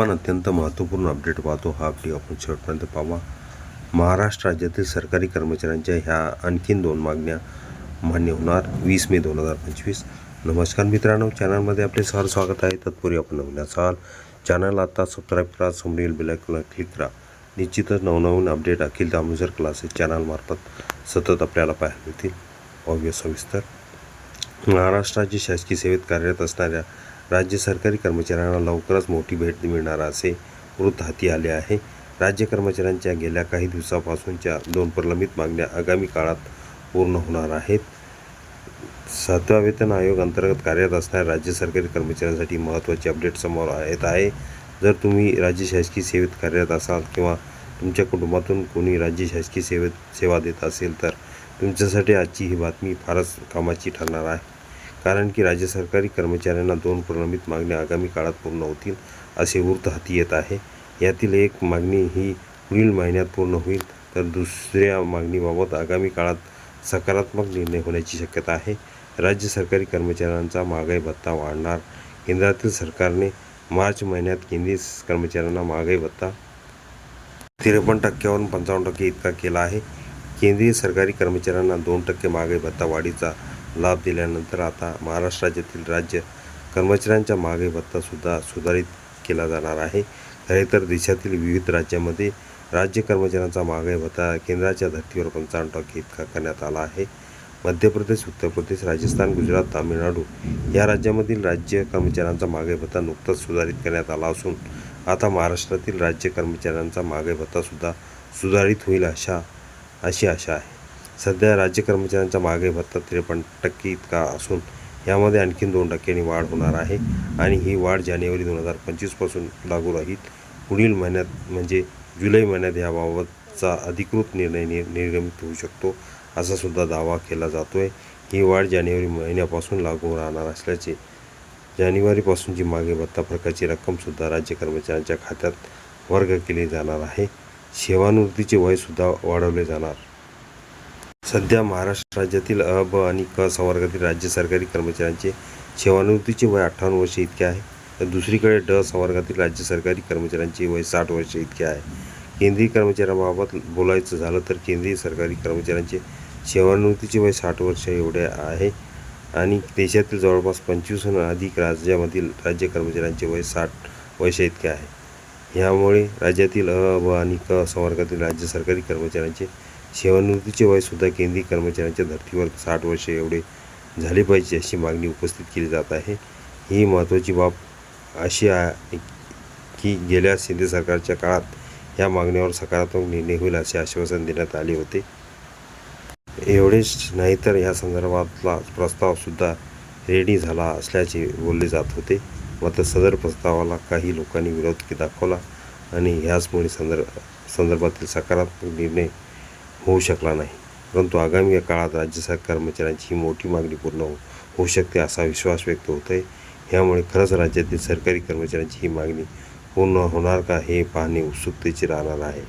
आपण अत्यंत महत्त्वपूर्ण अपडेट पाहतो. हा अपडेट आपण शेवटपर्यंत पाहावा. महाराष्ट्र राज्यातील सरकारी कर्मचाऱ्यांच्या ह्या आणखीन दोन मागण्या मान्य होणार. वीस मे दोन हजार पंचवीस. नमस्कार मित्रांनो. चॅनलमध्ये आपले सर स्वागत आहे. तत्पूर्वी आपण नवीन असाल चॅनल आता सबस्क्राईब करा समोरील बेलायकॉनला क्लिक करा. निश्चितच नवनवीन अपडेट अखिल दामोजर क्लासेस चॅनलमार्फत सतत आपल्याला पाहायला मिळतील. पाहूया सविस्तर. महाराष्ट्र शासकीय सेवेत कार्यरत असणाऱ्या राज्य सरकारी कर्मचाऱ्यांना लवकरच मोठी भेट मिळणार असे वृत्त हाती आले आहे. राज्य कर्मचाऱ्यांच्या गेल्या काही दिवसापासूनच्या दोन प्रलंबित मागण्या आगामी काळात पूर्ण होणार आहेत. सातव्या वेतन आयोग अंतर्गत कार्यरत असणाऱ्या राज्य सरकारी कर्मचाऱ्यांसाठी महत्त्वाचे अपडेट समोर येत आहे. जर तुम्ही राज्य शासकीय सेवेत कार्यरत असाल किंवा तुमच्या कुटुंबातून कोणी राज्य शासकीय सेवेत सेवा देत असेल तर तुमच्यासाठी आजची ही बातमी फारच कामाची ठरणार आहे. कारण की राज्य सरकारी कर्मचाऱ्यांना दोन प्रलंबित मागण्या आगामी काळात पूर्ण होतील असे वृत्त हाती येत आहे. यातील एक मागणी ही पुढील महिन्यात पूर्ण होईल तर दुसऱ्या मागणीबाबत आगामी काळात सकारात्मक निर्णय होण्याची शक्यता आहे. राज्य सरकारी कर्मचाऱ्यांचा महागाई भत्ता वाढणार. केंद्रातील सरकारने मार्च महिन्यात केंद्रीय कर्मचाऱ्यांना महागाई भत्ता त्रेपन्न टक्क्यावरून पंचावन्न टक्के इतका केला आहे. केंद्रीय सरकारी कर्मचाऱ्यांना दोन टक्के महागाई भत्ता वाढीचा लाभ दिल्यानंतर आता महाराष्ट्र राज्यातील राज्य कर्मचाऱ्यांचा मागे भत्तासुद्धा सुधारित केला जाणार आहे. खरे तर देशातील विविध राज्यामध्ये राज्य कर्मचाऱ्यांचा मागे भत्ता केंद्राच्या धर्तीवर पंचावन्न टक्के इतका करण्यात आला आहे. मध्य प्रदेश उत्तर प्रदेश राजस्थान गुजरात तामिळनाडू या राज्यामधील राज्य कर्मचाऱ्यांचा मागे भत्ता नुकताच सुधारित करण्यात आला असून आता महाराष्ट्रातील राज्य कर्मचाऱ्यांचा मागे भत्तासुद्धा सुधारित होईल अशा अशी आशा आहे. सध्या राज्य कर्मचाऱ्यांचा महागाई भत्ता त्रेपन्न टक्के इतका असून यामध्ये आणखीन दोन टक्क्यांनी वाढ होणार आहे. आणि ही वाढ जानेवारी दोन हजार पंचवीसपासून लागू राहील. पुढील महिन्यात म्हणजे जुलै महिन्यात याबाबतचा अधिकृत निर्णय नि निर्गमित होऊ शकतो असा सुद्धा दावा केला जातो आहे ही वाढ जानेवारी महिन्यापासून लागू राहणार असल्याचे जानेवारीपासून जी मागे भत्ता प्रकारची रक्कमसुद्धा राज्य कर्मचाऱ्यांच्या खात्यात वर्ग केली जाणार आहे. सेवानिवृत्तीचे वयसुद्धा वाढवले जाणार. सध्या महाराष्ट्र राज्यातील अ ब आणि क संवर्गातील राज्य सरकारी कर्मचाऱ्यांचे सेवानिवृत्तीचे वय अठ्ठावन्न वर्षे इतके आहे. तर दुसरीकडे ड संवर्गातील राज्य सरकारी कर्मचाऱ्यांचे वय साठ वर्षे इतके आहे. केंद्रीय कर्मचाऱ्यांबाबत बोलायचं झालं तर केंद्रीय सरकारी कर्मचाऱ्यांचे सेवानिवृत्तीचे वय साठ वर्ष एवढे आहे आणि देशातील जवळपास पंचवीसहून अधिक राज्यामधील राज्य कर्मचाऱ्यांचे वय साठ वर्ष इतके आहे. ह्यामुळे राज्यातील अ ब आणि क संवर्गातील राज्य सरकारी कर्मचाऱ्यांचे सेवानिवृत्तीचे वयसुद्धा केंद्रीय कर्मचाऱ्यांच्या धर्तीवर साठ वर्षे एवढे झाले पाहिजे अशी मागणी उपस्थित केली जात आहे. ही महत्त्वाची बाब अशी आहे की गेल्या शिंदे सरकारच्या काळात या मागणीवर सकारात्मक निर्णय होईल असे आश्वासन देण्यात आले होते. एवढेच नाही तर या संदर्भातला प्रस्तावसुद्धा रेडी झाला असल्याचे बोलले जात होते. मात्र सदर प्रस्तावाला काही लोकांनी विरोध दाखवला आणि ह्याचमुळे संदर्भ संदर्भातील सकारात्मक निर्णय होऊ शकला नाही. परंतु आगामी काळात राज्य सरकार कर्मचाऱ्यांची ही मोठी मागणी पूर्ण हो होऊ शकते असा विश्वास व्यक्त होत आहे यामुळे खरंच राज्यातील सरकारी कर्मचाऱ्यांची ही मागणी पूर्ण होणार का हे पाहणे उत्सुकतेचे राहणार आहे.